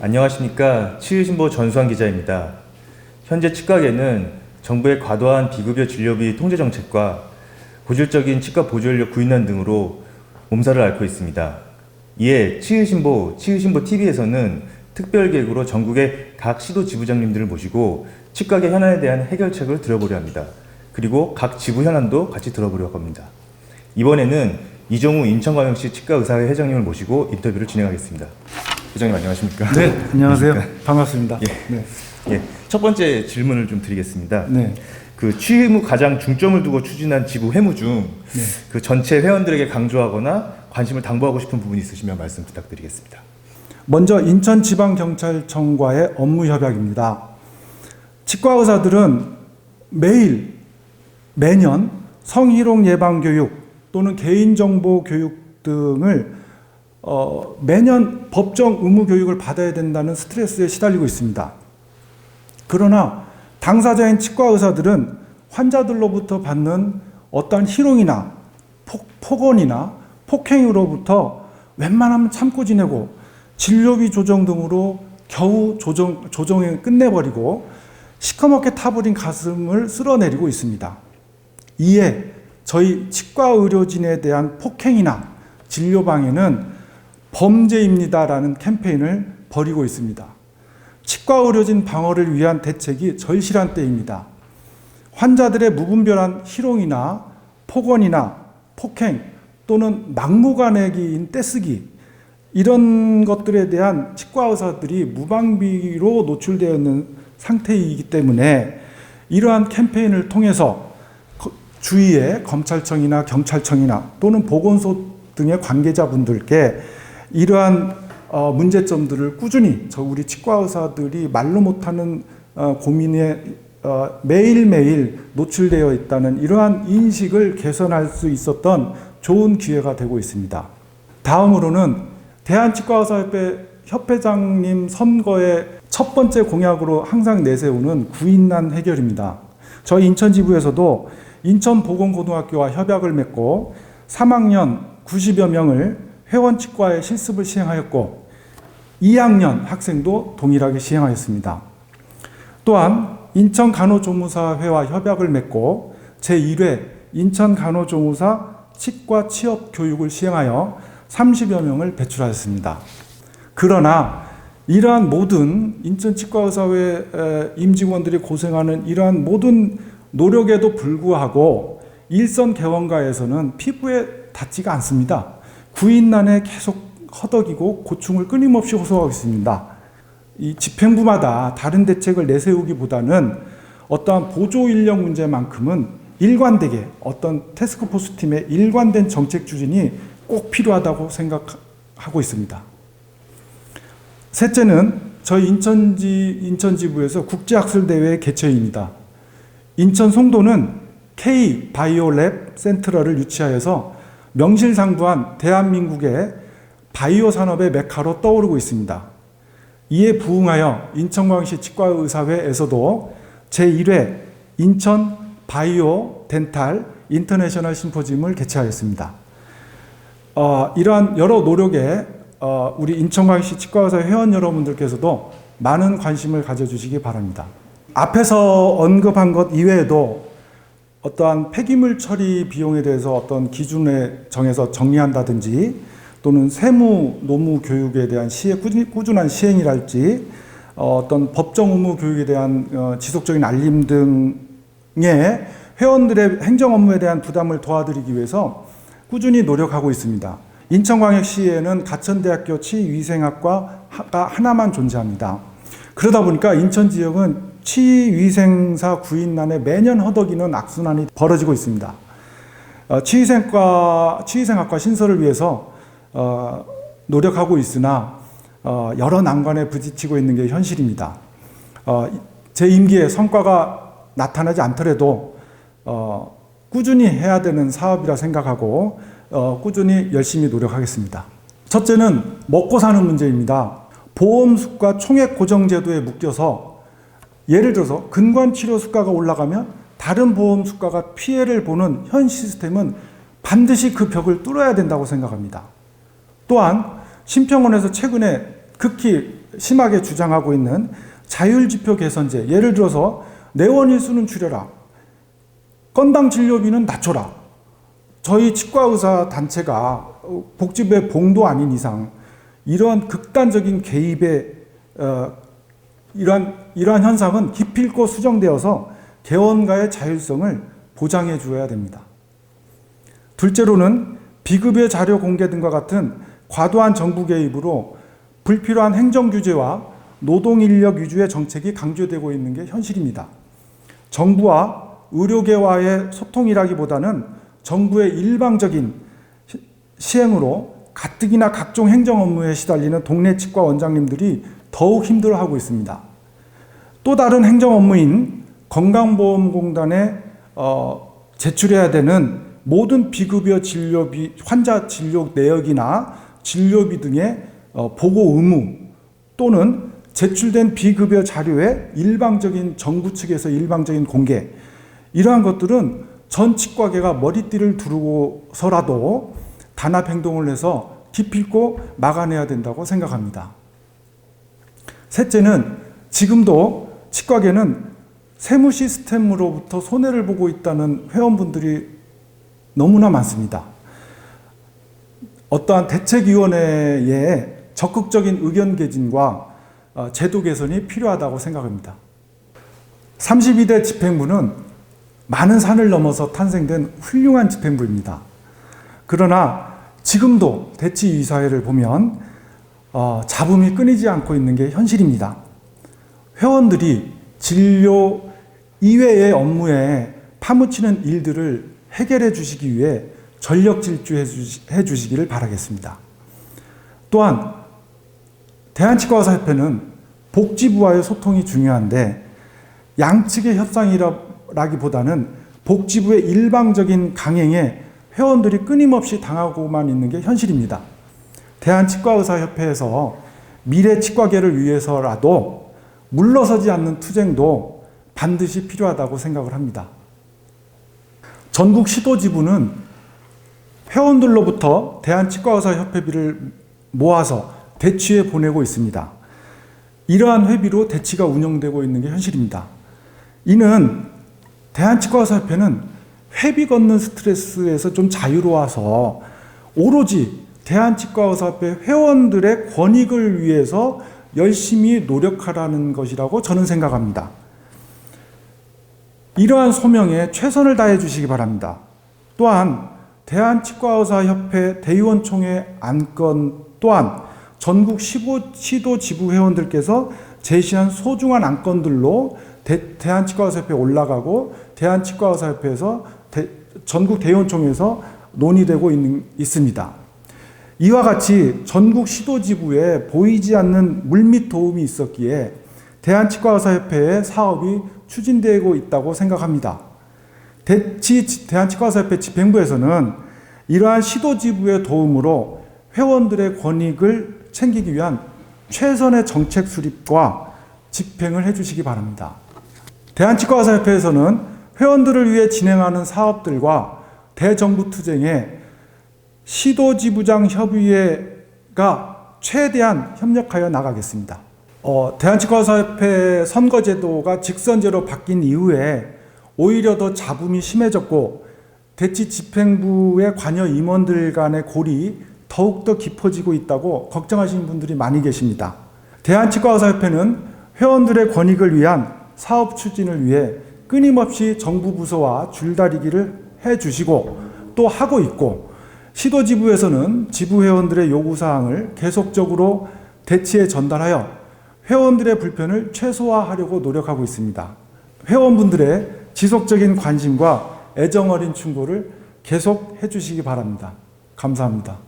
안녕하십니까 치유신보 전수환 기자입니다. 현재 치과계는 정부의 과도한 비급여 진료비 통제 정책과 고질적인 치과 보조인력 구인난 등으로 몸살을 앓고 있습니다. 이에 치유신보, 치유신보 TV에서는 특별 계획으로 전국의 각 시도 지부장님들을 모시고 치과계 현안에 대한 해결책을 들어보려 합니다. 그리고 각 지부 현안도 같이 들어보려고 합니다. 이번에는 이정우 인천광역시 치과의사회 회장님을 모시고 인터뷰를 진행하겠습니다. 회장님 안녕하십니까? 네, 안녕하세요. 반갑습니다. 예. 네. 예, 첫 번째 질문을 좀 드리겠습니다. 네. 그 취임후 가장 중점을 두고 추진한 지부 회무 중그 네. 전체 회원들에게 강조하거나 관심을 당부하고 싶은 부분이 있으시면 말씀 부탁드리겠습니다. 먼저 인천지방경찰청과의 업무 협약입니다. 치과 의사들은 매일 매년 성희롱 예방 교육 또는 개인정보 교육 등을 어, 매년 법정 의무 교육을 받아야 된다는 스트레스에 시달리고 있습니다. 그러나 당사자인 치과 의사들은 환자들로부터 받는 어떠한 희롱이나 폭, 폭언이나 폭행으로부터 웬만하면 참고 지내고 진료비 조정 등으로 겨우 조정, 조정에 끝내버리고 시커멓게 타버린 가슴을 쓸어내리고 있습니다. 이에 저희 치과 의료진에 대한 폭행이나 진료 방해는 범죄입니다라는 캠페인을 벌이고 있습니다. 치과 의료진 방어를 위한 대책이 절실한 때입니다. 환자들의 무분별한 희롱이나 폭언이나 폭행 또는 막무가내기인 떼쓰기 이런 것들에 대한 치과 의사들이 무방비로 노출되어 있는 상태이기 때문에 이러한 캠페인을 통해서 거- 주위의 검찰청이나 경찰청이나 또는 보건소 등의 관계자분들께 이러한 어, 문제점들을 꾸준히 저 우리 치과 의사들이 말로 못하는 어, 고민에 어, 매일매일 노출되어 있다는 이러한 인식을 개선할 수 있었던 좋은 기회가 되고 있습니다. 다음으로는 대한치과의사협회 협회장님 선거의 첫 번째 공약으로 항상 내세우는 구인난 해결입니다. 저희 인천지부에서도 인천보건고등학교와 협약을 맺고 3학년 90여 명을 회원치과에 실습을 시행하였고 2학년 학생도 동일하게 시행하였습니다. 또한 인천 간호조무사회와 협약을 맺고 제1회 인천 간호조무사 치과 취업 교육을 시행하여 30여 명을 배출하였습니다. 그러나 이러한 모든 인천 치과의사회 임직원들이 고생하는 이러한 모든 노력에도 불구하고 일선 개원가에서는 피부에 닿지가 않습니다. 구인난에 계속 허덕이고 고충을 끊임없이 호소하고 있습니다. 이 집행부마다 다른 대책을 내세우기보다는 어떠한 보조 인력 문제만큼은 일관되게 어떤 테스크포스 팀의 일관된 정책 추진이 꼭 필요하다고 생각하고 있습니다. 셋째는 저희 인천지 인천지부에서 국제학술대회 개최입니다. 인천 송도는 K 바이오랩 센트럴을 유치하여서 명실상부한 대한민국의 바이오 산업의 메카로 떠오르고 있습니다. 이에 부응하여 인천광역시 치과의사회에서도 제1회 인천 바이오 덴탈 인터내셔널 심포지움을 개최하였습니다. 어, 이러한 여러 노력에 어, 우리 인천광역시 치과의사 회원 여러분들께서도 많은 관심을 가져주시기 바랍니다. 앞에서 언급한 것 이외에도 어떠한 폐기물 처리 비용에 대해서 어떤 기준에 정해서 정리한다든지 또는 세무 노무 교육에 대한 꾸준- 꾸준한 시행이랄지 어, 어떤 법정 의무 교육에 대한 어, 지속적인 알림 등의 회원들의 행정 업무에 대한 부담을 도와드리기 위해서 꾸준히 노력하고 있습니다. 인천광역시에는 가천대학교 치위생학과가 하나만 존재합니다. 그러다 보니까 인천 지역은 치위생사 구인난에 매년 허덕이는 악순환이 벌어지고 있습니다. 어, 치위생과 치위생학과 신설을 위해서 어, 노력하고 있으나 어, 여러 난관에 부딪히고 있는 게 현실입니다. 어, 제 임기에 성과가 나타나지 않더라도 어, 꾸준히 해야 되는 사업이라 생각하고 어, 꾸준히 열심히 노력하겠습니다. 첫째는 먹고 사는 문제입니다. 보험수가 총액 고정제도에 묶여서 예를 들어서 근관 치료 수가가 올라가면 다른 보험 수가가 피해를 보는 현 시스템은 반드시 그 벽을 뚫어야 된다고 생각합니다. 또한 심평원에서 최근에 극히 심하게 주장하고 있는 자율지표 개선제, 예를 들어서 내원 일수는 줄여라, 건당 진료비는 낮춰라. 저희 치과의사 단체가 어, 복지부의 봉도 아닌 이상 이러한 극단적인 개입의 어, 이러한 이러한 현상은 기필코 수정되어서 개원가의 자율성을 보장해 주어야 됩니다. 둘째로는 비급여 자료 공개 등과 같은 과도한 정부 개입으로 불필요한 행정 규제와 노동 인력 위주의 정책이 강조되고 있는 게 현실입니다. 정부와 의료계와의 소통이라기보다는 정부의 일방적인 시- 시행으로 가뜩이나 각종 행정 업무에 시달리는 동네 치과 원장님들이 더욱 힘들어하고 있습니다. 또 다른 행정 업무인 건강보험공단에 어, 제출해야 되는 모든 비급여 진료비, 환자 진료 내역이나 진료비 등의 어, 보고 의무 또는 제출된 비급여 자료의 일방적인 정부 측에서 일방적인 공개 이러한 것들은 전 치과계가 머리띠를 두르고서라도 단합 행동을 해서 기필코 막아내야 된다고 생각합니다. 셋째는 지금도 치과계는 세무 시스템으로부터 손해를 보고 있다는 회원분들이 너무나 많습니다. 어떠한 대책위원회에 적극적인 의견 개진과 어, 제도 개선이 필요하다고 생각합니다. 32대 집행부는 많은 산을 넘어서 탄생된 훌륭한 집행부입니다. 그러나 지금도 대치이사회를 보면 어, 잡음이 끊이지 않고 있는 게 현실입니다. 회원들이 진료 이외의 업무에 파묻히는 일들을 해결해 주시기 위해 전력 질주해 주시, 해 주시 기를 바라겠습니다. 또한 대한치과의사협회는 복지부와의 소통이 중요한데 양측의 협상이라기보다는 복지부의 일방적인 강행에 회원들이 끊임없이 당하고만 있는 게 현실입니다. 대한치과의사협회에서 미래 치과계를 위해서라도 물러서지 않는 투쟁도 반드시 필요하다고 생각을 합니다. 전국 시도지부는 회원들로부터 대한치과의사협회비를 모아서 대치에 보내고 있습니다. 이러한 회비로 대치가 운영되고 있는 게 현실입니다. 이는 대한치과의사협회는 회비 걷는 스트레스에서 좀 자유로워서 오로지 대한치과의사협회 회원들의 권익을 위해서 열심히 노력하라는 것이라고 저는 생각합니다. 이러한 소명에 최선을 다해 주시기 바랍니다. 또한 대한치과의사협회 대의원총회 안건 또한 전국 15 시도 지부 회원들께서 제시한 소중한 안건들로 대, 한치과의사협회에 올라가고 대한치과의사협회에서 대, 전국 대의원총회에서 논의되고 있는, 있습니다. 이와 같이 전국 시도지부에 보이지 않는 물밑 도움이 있었기에 대한치과의사협회의 사업이 추진되고 있다고 생각합니다. 대치 대한치과의사협회 집행부에서는 이러한 시도지부의 도움으로 회원들의 권익을 챙기기 위한 최선의 정책 수립과 집행을 해주시기 바랍니다. 대한치과의사협회에서는 회원들을 위해 진행하는 사업들과 대정부 투쟁에 시도지부장 협의회가 최대한 협력하여 나가겠습니다. 어, 대한치과의사협회 선거제도가 직선제로 바뀐 이후에 오히려 더 잡음이 심해졌고 대치 집행부의 관여 임원들 간의 골이 더욱더 깊어지고 있다고 걱정하시는 분들이 많이 계십니다. 대한치과의사협회는 회원들의 권익을 위한 사업 추진을 위해 끊임없이 정부 부서와 줄다리기를 해 주시고 또 하고 있고 시도지부에서는 지부 회원들의 요구사항을 계속적으로 대치에 전달하여 회원들의 불편을 최소화하려고 노력하고 있습니다. 회원분들의 지속적인 관심과 애정 어린 충고를 계속 해주시기 바랍니다. 감사합니다.